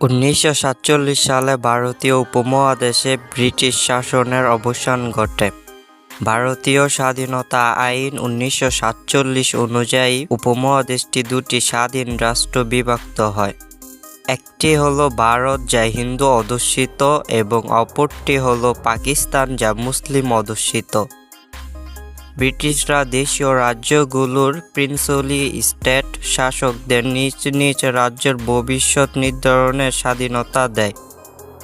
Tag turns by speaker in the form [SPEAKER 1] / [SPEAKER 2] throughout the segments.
[SPEAKER 1] উনিশশো সাতচল্লিশ সালে ভারতীয় উপমহাদেশে ব্রিটিশ শাসনের অবসান ঘটে। ভারতীয় স্বাধীনতা আইন উনিশশো সাতচল্লিশ অনুযায়ী উপমহাদেশটি দুটি স্বাধীন রাষ্ট্র বিভক্ত হয়। একটি হলো ভারত, যা হিন্দু অধ্যুষিত, এবং অপরটি হলো পাকিস্তান, যা মুসলিম অধ্যুষিত। ব্রিটিশরা দেশীয় রাজ্যগুলোর প্রিন্সলি স্টেট শাসকদের নিজ নিজ রাজ্যের ভবিষ্যৎ নির্ধারণের স্বাধীনতা দেয়।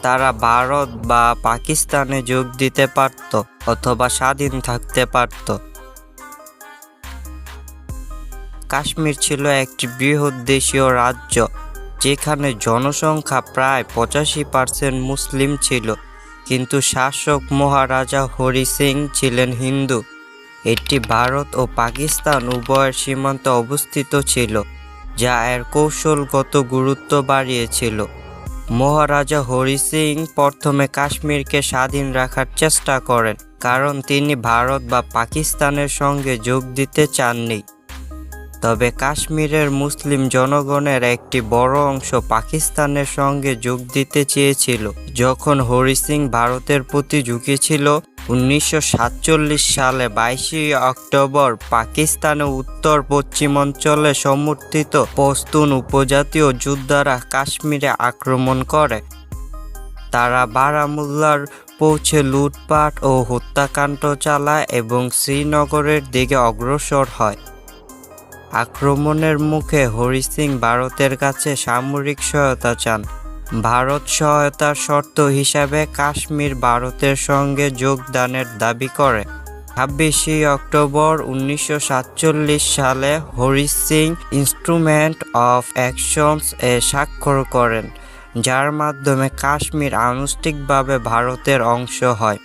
[SPEAKER 1] তারা ভারত বা পাকিস্তানে যোগ দিতে পারত অথবা স্বাধীন থাকতে পারত। কাশ্মীর ছিল একটি বৃহৎ দেশীয় রাজ্য, যেখানে জনসংখ্যা প্রায় পঁচাশি পার্সেন্ট মুসলিম ছিল, কিন্তু শাসক মহারাজা হরি সিং ছিলেন হিন্দু। এটি ভারত ও পাকিস্তান উভয়ের সীমান্তে অবস্থিত ছিল, যা এর কৌশলগত গুরুত্ব বাড়িয়েছিল। মহারাজা হরি সিং প্রথমে কাশ্মীরকে স্বাধীন রাখার চেষ্টা করেন, কারণ তিনি ভারত বা পাকিস্তানের সঙ্গে যোগ দিতে চাননি। তবে কাশ্মীরের মুসলিম জনগণের একটি বড় অংশ পাকিস্তানের সঙ্গে যোগ দিতে চেয়েছিল, যখন হরি সিং ভারতের প্রতি ঝুঁকেছিল। উনিশশো সাতচল্লিশ সালে বাইশে অক্টোবর পাকিস্তানের উত্তর পশ্চিমাঞ্চলে সমর্থিত পস্তুন উপজাতীয় যোদ্ধারা কাশ্মীরে আক্রমণ করে। তারা বারামুল্লার পৌঁছে লুটপাট ও হত্যাকাণ্ড চালায় এবং শ্রীনগরের দিকে অগ্রসর হয়। আক্রমণের মুখে হরি সিং ভারতের কাছে সামরিক সহায়তা চান। ভারত সহায়তার শর্ত হিসাবে কাশ্মীর ভারতের সঙ্গে যোগদানের দাবি করে। ছাব্বিশে অক্টোবর উনিশশো সাতচল্লিশ সালে Hari Singh instrument of accession এ স্বাক্ষর করেন, যার মাধ্যমে কাশ্মীর আনুষ্ঠানিকভাবে ভারতের অংশ হয়।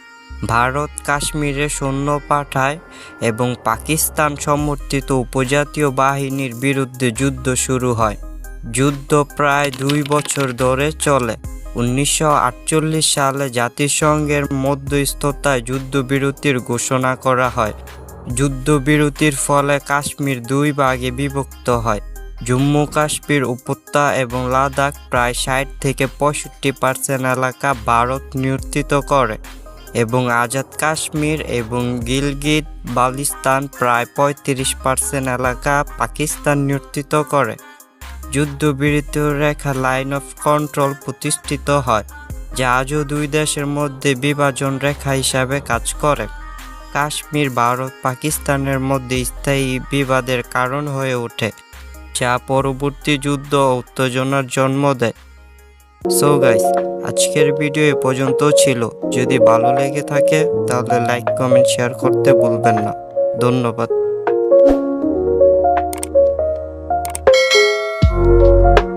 [SPEAKER 1] ভারত কাশ্মীরে সৈন্য পাঠায় এবং পাকিস্তান সমর্থিত উপজাতীয় বাহিনীর বিরুদ্ধে যুদ্ধ শুরু হয়। যুদ্ধ প্রায় দুই বছর ধরে চলে। উনিশশো আটচল্লিশ সালে জাতিসংঘের মধ্যস্থতায় যুদ্ধবিরতির ঘোষণা করা হয়। যুদ্ধবিরতির ফলে কাশ্মীর দুই ভাগে বিভক্ত হয়। জম্মু কাশ্মীর উপত্যকা এবং লাদাখ প্রায় ষাট থেকে পঁয়ষট্টি পার্সেন্ট এলাকা ভারত নিয়ন্ত্রিত করে এবং আজাদ কাশ্মীর এবং গিলগিত বালিস্তান প্রায় পঁয়ত্রিশ পার্সেন্ট এলাকা পাকিস্তান নিয়ন্ত্রিত করে। যুদ্ধবিরতি রেখা লাইন অফ কন্ট্রোল প্রতিষ্ঠিত হয়, যা আজও দুই দেশের মধ্যে বিভাজন রেখা হিসাবে কাজ করে। কাশ্মীর, ভারত, পাকিস্তানের মধ্যে স্থায়ী বিবাদের কারণ হয়ে ওঠে, যা পরবর্তী যুদ্ধ উত্তেজনার জন্ম দেয়। সো গাইস আজকের ভিডিও এ পর্যন্ত ছিল। যদি ভালো লেগে থাকে, তাহলে লাইক কমেন্ট শেয়ার করতে ভুলবেন না। ধন্যবাদ।